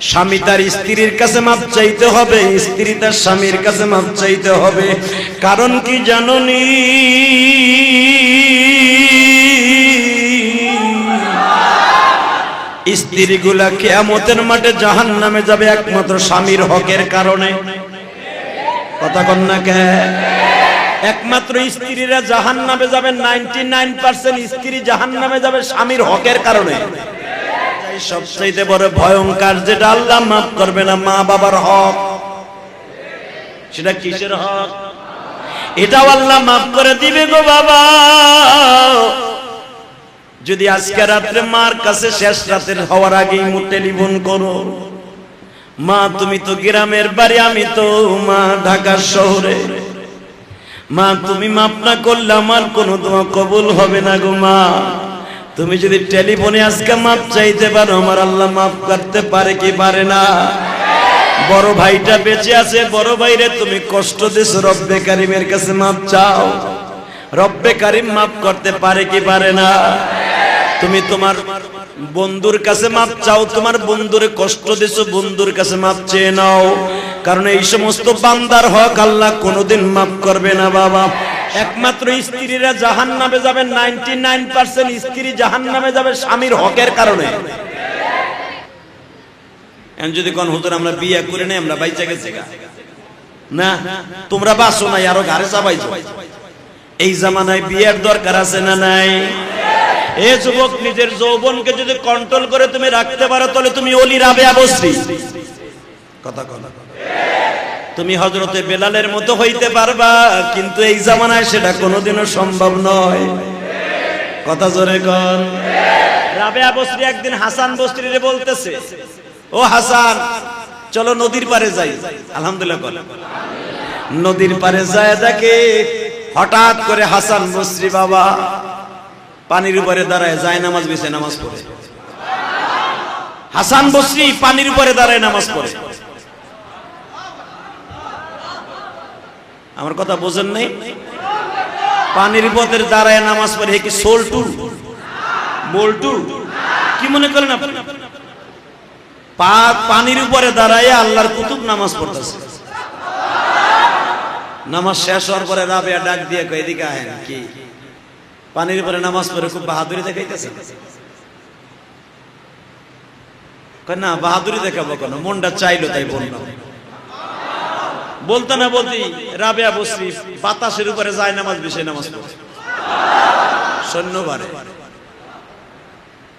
স্বামী তার স্ত্রীর কাছে মাপ চাইতে হবে, স্ত্রী তার স্বামীর কাছে মাপ চাইতে হবে। কারণ কি জাননি? স্ত্রীগুলা কেয়ামতের মাঠে জাহান নামে যাবে একমাত্র স্বামীর হকের কারণে। কথা কন না কে? একমাত্র স্ত্রীরা জাহান নামে যাবে, নাইনটি নাইন পার্সেন্ট স্ত্রী জাহান নামে যাবে স্বামীর হকের কারণে। সবচাইতে বড় ভয়ঙ্কর যেটা আল্লাহ মাফ করবে না মা বাবার হক। সেটা কিসের হক? এটাও আল্লাহ মাফ করে দিবে গো বাবা। যদি আজকে রাত্রে মার কাছে শেষ রাতের হওয়ার আগেই মু টেলিফোন করো। মা, তুমি তো গ্রামের বাড়ি, আমি তো মা ঢাকার শহরে। মা, তুমি মাপ না করলে আমার কোনো তোমার কবুল হবে না গো মা। তুমি যদি টেলিফোনে আজকে মাপ চাইতে পারো, আমার আল্লাহ মাফ করতে পারে কি পারে না? বড় ভাইটা বেঁচে আছে, বড় ভাইরে তুমি কষ্ট দিস রব্বে কারিমের কাছে মাপ চাও। রব্বে কারিম মাফ করতে পারে কি পারে না? তুমি তোমার বন্ধুর কাছে মাপ চাও, তোমার বন্ধুরে কষ্ট দিছো, বন্ধুর কাছে মাপ চেয়ে নাও। কারণ এই সমস্ত বান্দার হক আল্লাহ কোনোদিন মাফ করবে না, বাবা। একমাত্র স্ত্রীরা জাহান নামে যাবে, নাইনটি নাইন পার্সেন্ট স্ত্রী জাহান নামে যাবে স্বামীর হকের কারণে। যদি কোন হুজুর আমরা বিয়ে করে নেই, আমরা বাইচা গেছি না, তোমরা বাসো নাই, আরও ঘরে চাবাইছো এই জামানায় বিয়ের দরকার আছে না নাই? এ যুবক, নিজের যৌবনকে যদি কন্ট্রোল করে তুমি রাখতে পারো, তাহলে তুমি অলি রাবে অবশ্যই কথা কথা তুমি হজরতে বেলালের মতো হইতে পারবা, কিন্তু এই জামানায় সেটা কোনোদিনও সম্ভব নয়। কথা জোরে কন। রাবেয়া বস্ত্রী একদিন হাসান বস্ত্রীরে বলতেছে, ও হাসান, চলো নদীর পারে যাই। আলহামদুলিল্লাহ বল। নদীর পারে যায় দেখে হঠাৎ করে হাসান বস্ত্রী বাবা পানির উপরে দাঁড়ায়, যায় নামাজ বেছে নামাজ পড়ে। হাসান বস্রি পানির উপরে দাঁড়ায় নামাজ পড়ে। আমার কথা বোঝেন নাই? পানির উপরে দাঁড়ায় নামাজ পড়ে কি সোলটু বল্টু কি মনে করেন আপনি? পানির উপরে দাঁড়ায় আল্লাহর কুতুব নামাজ পড়তেছে। নামাজ শেষ হওয়ার পরে রাবেয়া ডাক দিয়ে এদিকে আহেন, কি? পানির উপরে নামাজ পড়ে খুব বাহাদুরি দেখাইতেছে। না, বাহাদুরি দেখাবো কেন? মনটা চাইলো তাই বললাম। বলতে না বলতি রাবেয়া বসরি বাতাসের উপরে যায় নামাজ, বিষয় নামাজ পড়ে। সৈন্যবারে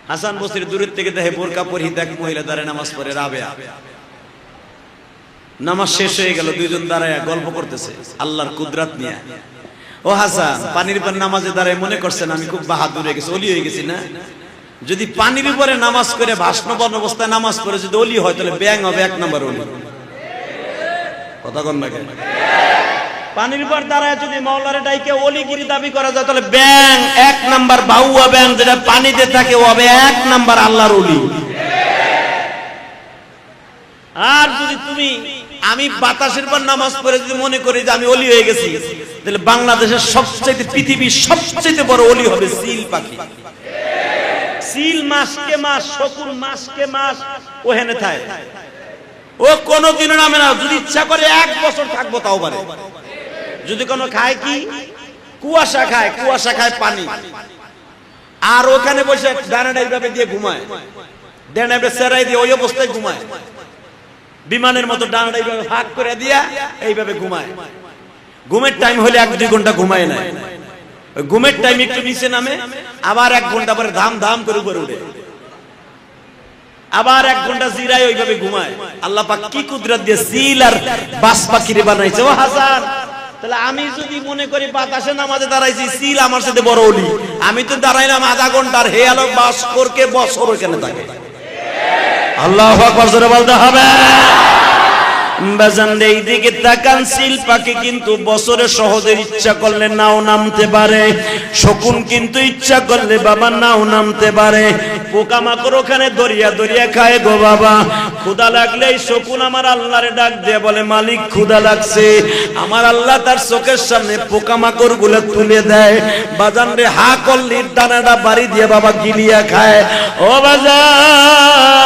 হাসান বসরি দূরের থেকে দেখে বোরকা পরিহিত এক মহিলা দাঁড়ায় নামাজ পড়ে, রাবেয়া। নামাজ শেষ হয়ে গেল, দুইজন দাঁড়ায়, গল্প করতেছে, আল্লাহর কুদরাত নিয়ে। ও হাসান, পানির উপর নামাজে দাঁড়ায় মনে করছেন, আমি খুব বাহাদুর হয়ে গেছি, অলি হয়ে গেছি না? যদি পানির উপরে নামাজ করে ভাষ্ণবন অবস্থায় নামাজ পড়ে, যদি অলি হয়, তাহলে ব্যাং হবে এক নম্বর অলি। পানির যদি মাওলারে ডাইকে অলিগিরি দাবি করা যায়, তাহলে ব্যাং এক নাম্বার বাউয়া ব্যাং যেটা পানিতে থাকে, ও হবে এক নাম্বার আল্লাহর অলি। আর যদি তুমি, আমি বাতাসের পর নামাজ পড়ে যদি মনে করি যে আমি অলি হয়ে গেছি, তাহলে বাংলাদেশের সবচেয়ে পৃথিবীর সবচেয়ে বড় অলি হবে সিল পাখি। সিল মাসকে মাস, শকুন মাসকে মাস ওহেনে থাকে ও কোনোদিনও নামে না। যদি ইচ্ছা করে এক বছর থাকব, তাও পারে। যদি কোনো খায় কি? কুয়াশা খায় কুয়াশা খায় পানি। আর ওখানে বসে ডানাটা এইভাবে দিয়ে ঘুমায়। ডানাটা সেরাই দিয়ে ওই অবস্থায় ঘুমায়। বিমানের মতো ডানাটা এইভাবে ভাগ করে দিয়া এইভাবে ঘুমায়। ঘুমের টাইম হলে এক দুই ঘণ্টা ঘুমায় না। ঘুমের টাইম একটু নিচে নামে, আবার এক ঘণ্টা পরে ধাম ধাম করে উপরে উঠে। আবার এক ঘণ্টা জিরায় ওইভাবে ঘুমায়। আল্লাহ পাক কি কুদরত দিয়ে সিল আর বাস পাখিরে বানাইছে। ও হাসান, তাহলে আমি যদি মনে করি বাতাসে নামাজে দাঁড়াইছি, সিল আমার সাথে বড় অলি। আমি তো দাঁড়াইলাম আধা ঘণ্টার হে আলো বাস করকে বছর ওখানে থাকে। আল্লাহ আকবার, জোরে বলতে হবে। বাজান এই দিকে তাকান, সিল পাখি কিন্তু বছরে সহজে ইচ্ছা করলে নাও নামতে পারে। শকুন কিন্তু ইচ্ছা করলে বাবা নাও নামতে পারে। পোকামাকড় ওখানে দরিয়া দরিয়া খায় গো বাবা। ক্ষুদা লাগলে শকুন আমার আল্লাহরে ডাক দিয়ে বলে, মালিক ক্ষুদা লাগছে। আমার আল্লাহ তার চোখের সামনে পোকামাকড়গুলো তুলে দেয়। বাজান রে, হা করলি দানাটা বাড়ি দিয়ে বাবা গিলিয়া খায়। ও বাজান,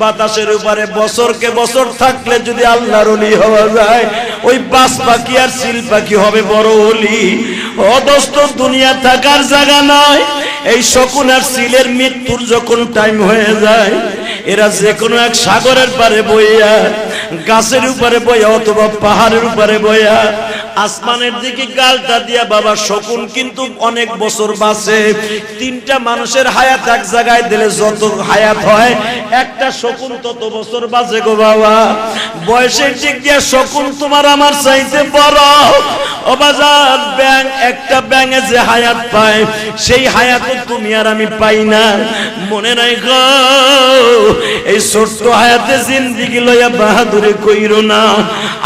বাতাসের উপরে বছরকে বছর থাকলে যদি আল্লাহর অলি হওয়া যায়, ওই বাস পাখি আর সিল পাখি হবে বড় অলি। অদস্ত দুনিয়া থাকার জায়গা নয়। এই শকুন আর সিলের মৃত্যুর যখন টাইম হয়ে যায়, এরা যে কোনো এক সাগরের পারে বইয়া, গাছের উপরে বইয়া অথবা পাহাড়ের উপরে বইয়া আসমানের দিকে গালটা দিয়া, বাবা, শকুন কিন্তু অনেক বছর বাঁচে। তিনটা মানুষের হায়াত এক জায়গায় দিলে যত হায়াত হয়, একটা শকুন তত বছর বাঁচে গো বাবা। বয়সের দিক দিয়ে শকুন তোমার আমার চাইতে বড়। অবাজার ব্যাং একটা ব্যাঙে যে হায়াত পায়, সেই হায়াত তুমি আর আমি পাই না। মনে নাই গো এই ছোট্ট হায়াতে জিন্দিগি লইয়া বাহাদুরে কইরো না।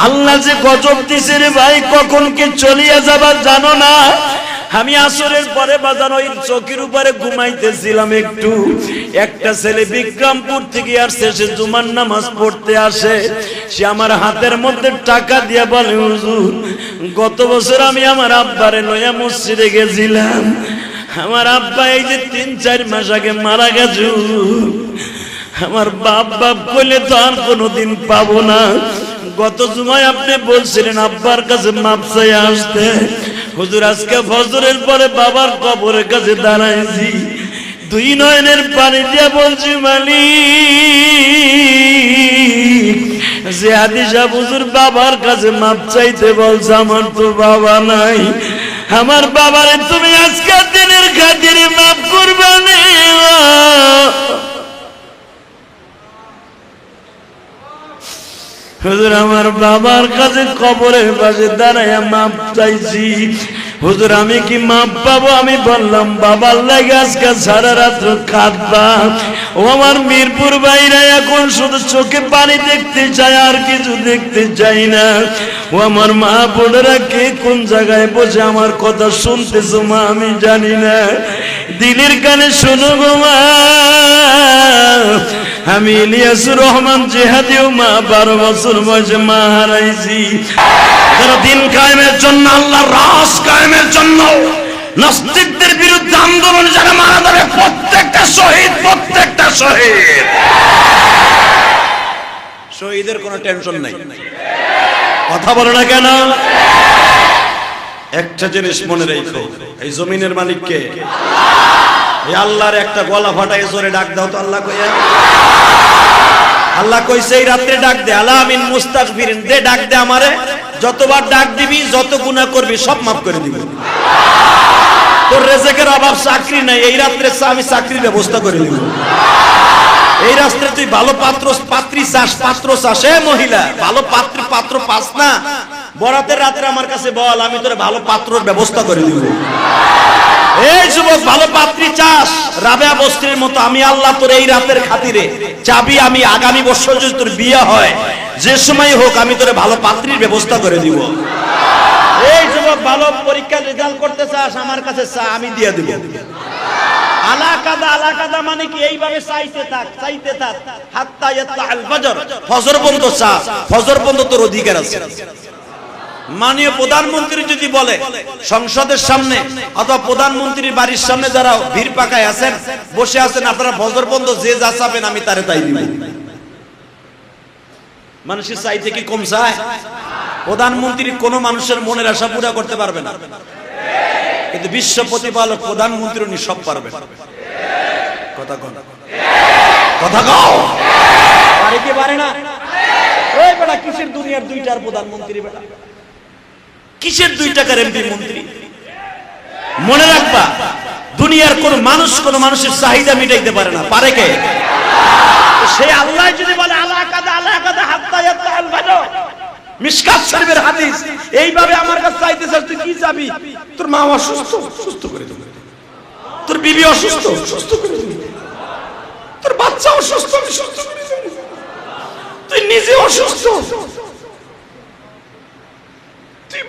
আল্লাহ যে গজব দিছে রে ভাই কখন কি চলিয়া যাবার জানো না, আমি আসরের পরে বাজানো ওই চকির উপরে ঘুমাইতেছিলাম একটু। একটা ছেলে বিক্রমপুর থেকে আসছে, সে জুমার নামাজ পড়তে আসে। সে আমার হাতের মধ্যে টাকা দিয়ে বলে, হুজুর, গত বছর আমি আমার আব্বারে লইয়া মসজিদে গেছিলাম। আমার আব্বা এই যে তিন, চার মাস আগে মারা গেছে আমার বাপ বাপ বলে তো আর কোনোদিন পাবো না। গত জুমায় আপনি বলছিলেন, আব্বার কাছে মাপ চাই আসতে। হুজুর, আজকে ফজরের পরে বাবার কবরের কাছে দাঁড়াইছি। দুই নয়নের পানি দিয়ে বলছি, মালিক, যে আদিশা হুজুর বাবার কাছে মাপ চাইতে বলছে, আমার তো বাবা নাই। আমার বাবারে তুমি আজকের দিনের খাতিরে মাফ করবে না। হুজুর, আমার বাবার কাছে কবরের পাশে দাঁড়াইয়া মাপ চাইছি। হুজুর, আমি কি মাপ পাবো? আমি বললাম, বাবার লাগে আজকে সারা রাত্র কাঁদবা ও আমার মিরপুর বাইরে এখন শুধু চোখে পানি দেখতে চায়, আর কিছু দেখতে চাই না। ও আমার মা বোনেরা কে কোন জায়গায় বসে আমার কথা শুনতেছো মা, আমি জানি না। দিলের কানে শোনো গো মা। আমি ইলিয়াসুর রহমান জেহাদিও মা বারো বছর বয়সে মা হারাইছি। যারা দিন কায়েমের জন্য আল্লাহ, রাস কায়েমের জন্য নাস্তিকদের বিরুদ্ধে আন্দোলন যারা মারা যাবে, প্রত্যেকটা শহীদ প্রত্যেকটা শহীদ। শহীদের কোনো টেনশন নাই। কথা বলো না কেন? একটা জিনিস মনে রেখো, এই জমিনের মালিককে এই আল্লাহর একটা গলা ফাটাই জোরে ডাক দাও তো আল্লাহ কইয়া। আল্লাহ কইছে, এই রাত্রে ডাক দে। আলা আমিন মুস্তাগফিরিন দে, ডাক দে আমারে। যতবার ডাক দিবি, যত গুনাহ করবি, সব মাফ করে দিব। তোর রেজেকের অভাব চাকরি নাই, এই রাত্রে আমি চাকরির ব্যবস্থা করে দিব এই রাস্তায় তুই ভালো পাত্র পাত্রী চাস, পাত্র চাস। এ মহিলা, ভালো পাত্র পাত্র পাস না। বরাতের রাত্রে আমার কাছে বল, আমি তোর ভালো পাত্রর ব্যবস্থা করে দিব। এই যুবক, ভালো পাত্রী চাস। রাবেয়া বস্ত্রের মতো, আমি আল্লাহ তোর এই রাতের খাতিরে চাবি আমি আগামী বছর যদি তোর বিয়ে হয়, যে সময় হোক আমি তোর ভালো পাত্রীর ব্যবস্থা করে দিব। এই যুবক, ভালো পরীক্ষার রেজাল্ট করতে চাস, আমার কাছে চা আমি দিয়ে দিব। আলা কাদা আলা কাদা মানে কি? এইভাবে চাইতে থাক চাইতে থাক। হাত্তা ইয়াত্তা আল ফজর। ফজর পর্যন্ত চা, ফজর পর্যন্ত তোর অধিকার আছে। মাননীয় প্রধানমন্ত্রী যদি বলে, সংসদের সামনে অথবা প্রধানমন্ত্রীর বাড়ির সামনে যারা ভিড় পাকায় আছেন, বসে আছেন, আপনারা ফজর বন্ধ, যে যা চাবেন আমি তারে তাই দিব। মানুষের চাইতে কি কম চায়? প্রধানমন্ত্রী কোন মানুষের মনের আশা পুরা করতে পারবে না। কিন্তু বিশ্ব প্রতিপালক, প্রধানমন্ত্রী উনি সব পারবেন। কথা কন। কথা কও। পারে কি পারে না? ওই বেটা কিসের দুনিয়ার দুইটার প্রধানমন্ত্রী বেটা? কিসের দুই টাকার এমপি মন্ত্রী? মনে রাখবা, দুনিয়ার কোন মানুষ কোন মানুষের চাহিদা মিটাইতে পারে না। পারে কে? সে আল্লাহ যদি বলে, আল্লাহ কাদা আল্লাহ কাদা এইভাবে আমার কাছে চাইতে কি তোর মা অসুস্থ সুস্থ করে তোর বিবি সুস্থ করে তোর বাচ্চা অসুস্থ করে তুই নিজে অসুস্থ।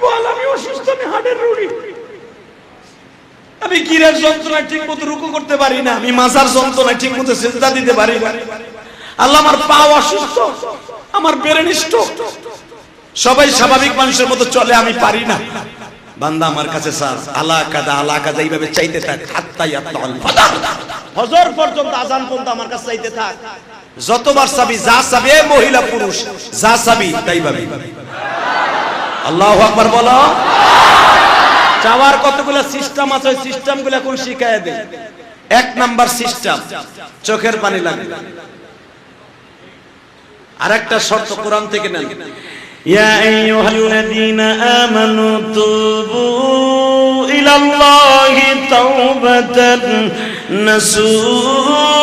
বল আমি অসুস্থ আমি রুগী। আমি যন্ত্রণা ঠিক মতো রুকু করতে পারি না আমি মাজার যন্ত্রণা ঠিক মতো সেজদা দিতে পারি না। আল্লাহ আমার পা অসুস্থ আমার ব্রেন স্ট্রোক সবাই স্বাভাবিক মানুষের মতো চলে আমি পারি না। বান্দা আমার কাছে স্যার আলা কাদা আলা কাদা এইভাবে চাইতে থাক। ফজর পর্যন্ত আজান পর্যন্ত আমার কাছে চাইতে থাক। যতবার চাবি যা চাবি মহিলা পুরুষ যা চাবি তাই পাবি। আল্লাহ আকবার বলো। চাওয়ার কতগুলো সিস্টেম আছে, ওই সিস্টেমগুলো এখন শিখায় দেয় এক নাম্বার সিস্টেম চোখের পানি লাগে। আরেকটা শর্ত কোরআন থেকে নেন। ইয়া আইয়ুহাল্লাযীনা আমানু তুবু ইলাল্লাহি তাওবাতান নাসুহা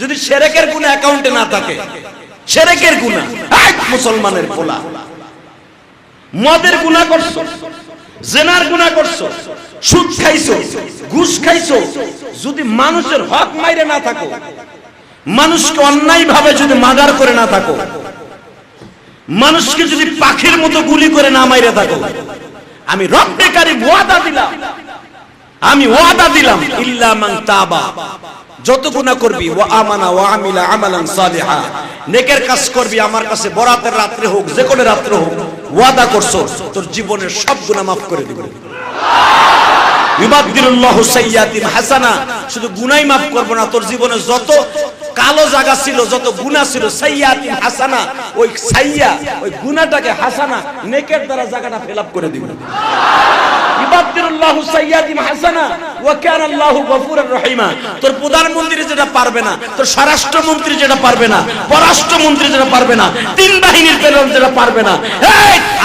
যদি সেরেকের অ্যাকাউন্টে না থাকে, সেরেকের গুণা মুসলমানের পোলা। মদের গুণা করছ, জেনার গুণা করছ, সুদ খাইছো, ঘুষ খাইছো, যদি মানুষের হক মাইরে না থাকো, মানুষকে অন্যায় ভাবে যদি মার্ডার করে না থাকো, মানুষকে যদি পাখির মতো গুলি করে না মাইরে থাকো, আমি রব্বেকারী ওয়াদা দিলাম। আমি ওয়াদা দিলাম, ইল্লা মান তাবা। যত গুনাহ করবি, ওয়া আমানা ওয়া আমিলা আমালান সালিহা। নেকের কাজ করবি, আমার কাছে বরাতের রাত্রে হোক, যে কোনো রাত্রে হোক, ওয়াদা করছ, তোর জীবনের সব গুনাহ মাফ করে দিব। ইবাদদিরুল্লাহু সাইয়্যাতিন হাসানা, শুধু গুনাই মাফ করব না, তোর জীবনে যত কালো জায়গা ছিল, যত গুনাহ ছিল, সাইয়্যাতিন হাসানা, ওই সাইয়্যা ওই গুনাহটাকে হাসানা, নেকের দ্বারা জায়গাটা ফিল করে দিব।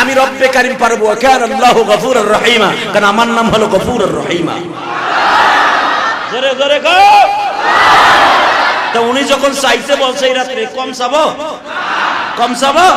আমি রব্বে কারীম পারব, ওয়া রহিমা, কারণ আমার নাম হলো গফুরুর রহিমা। তা উনি যখন চাইতে বলছে কম চাবো? কম চাবো?